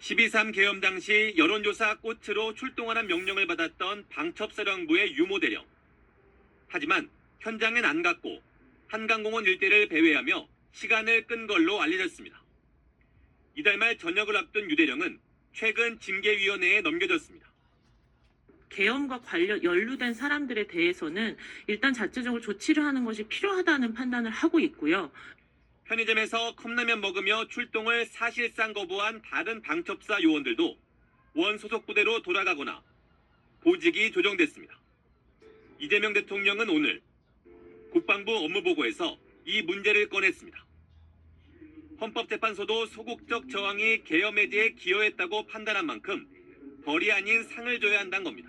12.3 계엄 당시 여론조사 꽃으로 출동하는 명령을 받았던 방첩사령부의 유모대령. 하지만 현장엔 안 갔고 한강공원 일대를 배회하며 시간을 끈 걸로 알려졌습니다. 이달 말 전역을 앞둔 유대령은 최근 징계위원회에 넘겨졌습니다. 계엄과 관련 연루된 사람들에 대해서는 일단 자체적으로 조치를 하는 것이 필요하다는 판단을 하고 있고요. 편의점에서 컵라면 먹으며 출동을 사실상 거부한 다른 방첩사 요원들도 원 소속 부대로 돌아가거나 보직이 조정됐습니다. 이재명 대통령은 오늘 국방부 업무보고에서 이 문제를 꺼냈습니다. 헌법재판소도 소극적 저항이 계엄 해제에 기여했다고 판단한 만큼 벌이 아닌 상을 줘야 한다는 겁니다.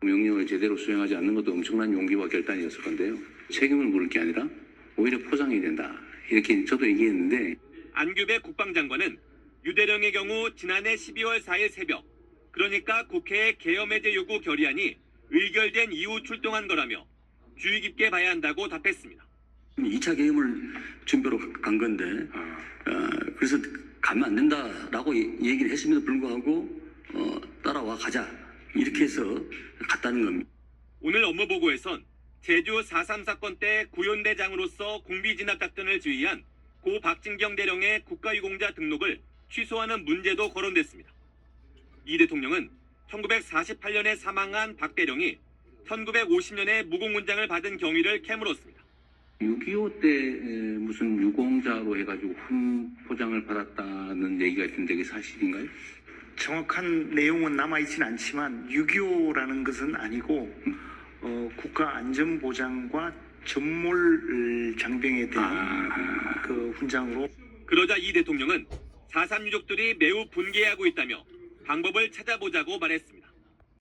명령을 제대로 수행하지 않는 것도 엄청난 용기와 결단이었을 건데요. 책임을 물을 게 아니라 오히려 포장이 된다. 이렇게 저도 얘기했는데 안규배 국방장관은 유대령의 경우 지난해 12월 4일 새벽 그러니까 국회의 계엄해제 요구 결의안이 의결된 이후 출동한 거라며 주의 깊게 봐야 한다고 답했습니다. 2차 계엄을 준비로 간 건데 어, 그래서 가면 안 된다라고 예- 얘기를 했음에도 불구하고 어, 따라와 가자 이렇게 해서 갔다는 겁니다. 오늘 업무 보고에선 제주 4.3 사건 때 구연대장으로서 공비 진압 작전을 지휘한 고 박진경 대령의 국가유공자 등록을 취소하는 문제도 거론됐습니다. 이 대통령은 1948년에 사망한 박 대령이 1950년에 무공문장을 받은 경위를 캐물었습니다. 6.25때 에, 무슨 유공자로 해가지고 훈 포장을 받았다는 얘기가 있던데 그게 사실인가요? 정확한 내용은 남아있지는 않지만 6.25라는 것은 아니고 어, 국가 안전보장과 전몰 장병에 대한 아. 그 훈장으로 그러자 이 대통령은 4.3 유족들이 매우 분개하고 있다며 방법을 찾아보자고 말했습니다.